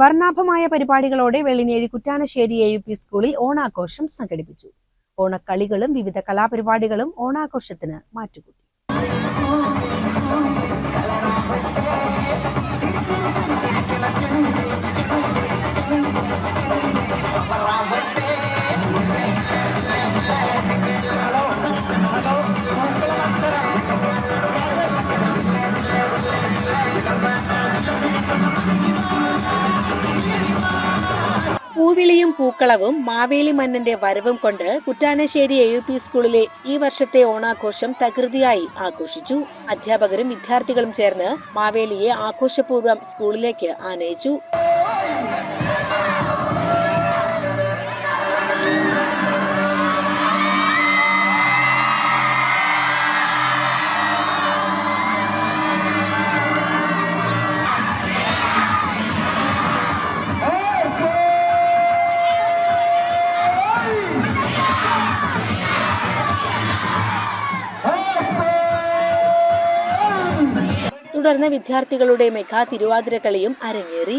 വർണാഭമായ പരിപാടികളോടെ Vellinezhi Kuttanasseri A U P സ്കൂളിൽ ഓണാഘോഷം സംഘടിപ്പിച്ചു. ഓണക്കളികളും വിവിധ കലാപരിപാടികളും ഓണാഘോഷത്തിന് മാറ്റുകൂട്ടി. പൂവിളിയും പൂക്കളവും മാവേലി മന്നന്റെ വരവും കൊണ്ട് കുറ്റാനശ്ശേരി എ യു പി സ്കൂളിലെ ഈ വർഷത്തെ ഓണാഘോഷം തകൃതിയായി ആഘോഷിച്ചു. അധ്യാപകരും വിദ്യാർത്ഥികളും ചേർന്ന് മാവേലിയെ ആഘോഷപൂർവം സ്കൂളിലേക്ക് ആനയിച്ചു. തുടർന്ന് വിദ്യാർത്ഥികളുടെ മെഗാ തിരുവാതിരക്കളിയും അരങ്ങേറി.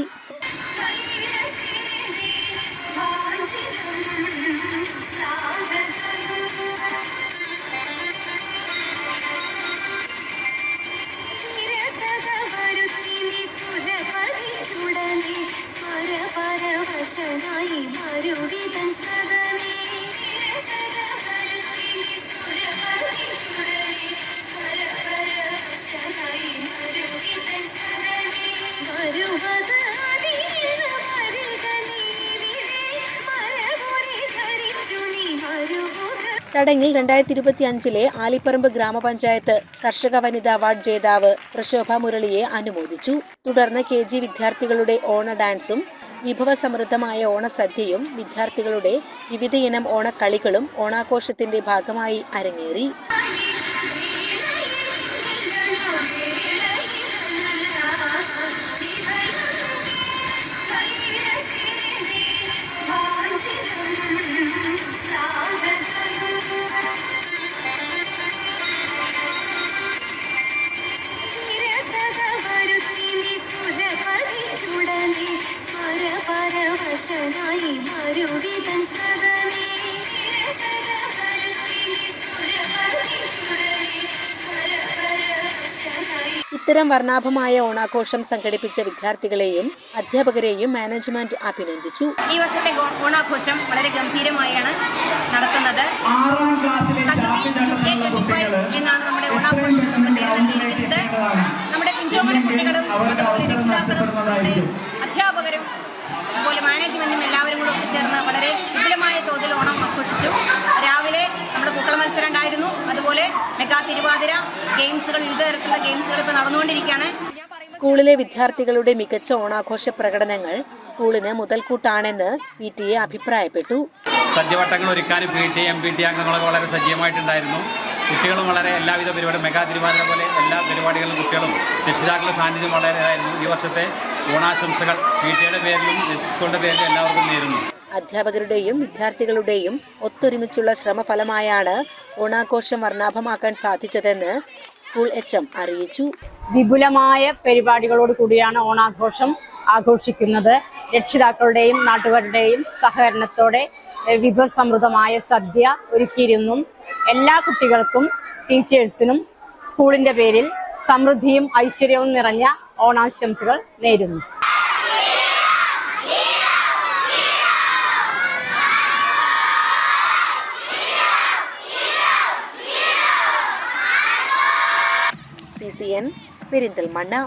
ചടങ്ങിൽ രണ്ടായിരത്തി ഇരുപത്തി അഞ്ചിലെ ആലിപ്പറമ്പ് ഗ്രാമപഞ്ചായത്ത് കർഷക വനിതാ അവാർഡ് ജേതാവ് പ്രശോഭ മുരളിയെ അനുമോദിച്ചു. തുടർന്ന് കെ ജി വിദ്യാർത്ഥികളുടെ ഓണ ഡാൻസും വിഭവസമൃദ്ധമായ ഓണസദ്യയും വിദ്യാർത്ഥികളുടെ വിവിധയിനം ഓണക്കളികളും ഓണാഘോഷത്തിന്റെ ഭാഗമായി അരങ്ങേറി. ഇത്തരം വർണാഭമായ ഓണാഘോഷം സംഘടിപ്പിച്ച വിദ്യാർത്ഥികളെയും അധ്യാപകരെയും മാനേജ്മെന്റ് അഭിനന്ദിച്ചു. ഈ വർഷത്തെ ഓണാഘോഷം വളരെ ഗംഭീരമായാണ് നടത്തുന്നത്. ആറാം ക്ലാസ്സിലെ തകൃതി ചാക്കുചാട്ടം 2K എന്നുള്ള 25 കുട്ടികൾ എന്നാണ് നമ്മുടെ ഓണാഘോഷം നമ്മുടെ പിഞ്ചോമന കുട്ടികളും മെഗാ തിരുവാതിര ഗെയിംസുകൾ വിവിധ തരത്തിലുള്ള ഗെയിംസുകൾ ഇപ്പോൾ നടന്നുകൊണ്ടിരിക്കുകയാണ്. സ്കൂളിലെ വിദ്യാർത്ഥികളുടെ മികച്ച ഓണാഘോഷ പ്രകടനങ്ങൾ സ്കൂളിന് മുതൽക്കൂട്ടാണെന്ന് പി ടി എ അഭിപ്രായപ്പെട്ടു. സദ്യവട്ടങ്ങൾ ഒരുക്കാനും P T M P T അംഗങ്ങളൊക്കെ വളരെ സജീവമായിട്ടുണ്ടായിരുന്നു. കുട്ടികളും വളരെ എല്ലാവിധ പരിപാടി മെഗാ തിരുവാതിര പോലെ എല്ലാ പരിപാടികളിലും കുട്ടികളും രക്ഷിതാക്കളുടെ സാന്നിധ്യം വളരെ ആയിരുന്നു. ഈ വർഷത്തെ ഓണാശംസകൾ പി ടിയുടെ പേരിലും സ്കൂളിന്റെ പേരിലും എല്ലാവർക്കും നേരുന്നു. അധ്യാപകരുടെയും വിദ്യാർത്ഥികളുടെയും ഒത്തൊരുമിച്ചുള്ള ശ്രമഫലമായാണ് ഓണാഘോഷം വർണാഭമാക്കാൻ സാധിച്ചതെന്ന് സ്കൂൾ എച്ച് എം അറിയിച്ചു. വിപുലമായ പരിപാടികളോട് കൂടിയാണ് ഓണാഘോഷം ആഘോഷിക്കുന്നത്. രക്ഷിതാക്കളുടെയും നാട്ടുകാരുടെയും സഹകരണത്തോടെ വിഭവസമൃദ്ധമായ സദ്യ ഒരുക്കിയിരുന്നു. എല്ലാ കുട്ടികൾക്കും ടീച്ചേഴ്സിനും സ്കൂളിന്റെ പേരിൽ സമൃദ്ധിയും ഐശ്വര്യവും നിറഞ്ഞ ഓണാശംസകൾ നേരുന്നു. திசையன் பெரிந்தல் மன்னா.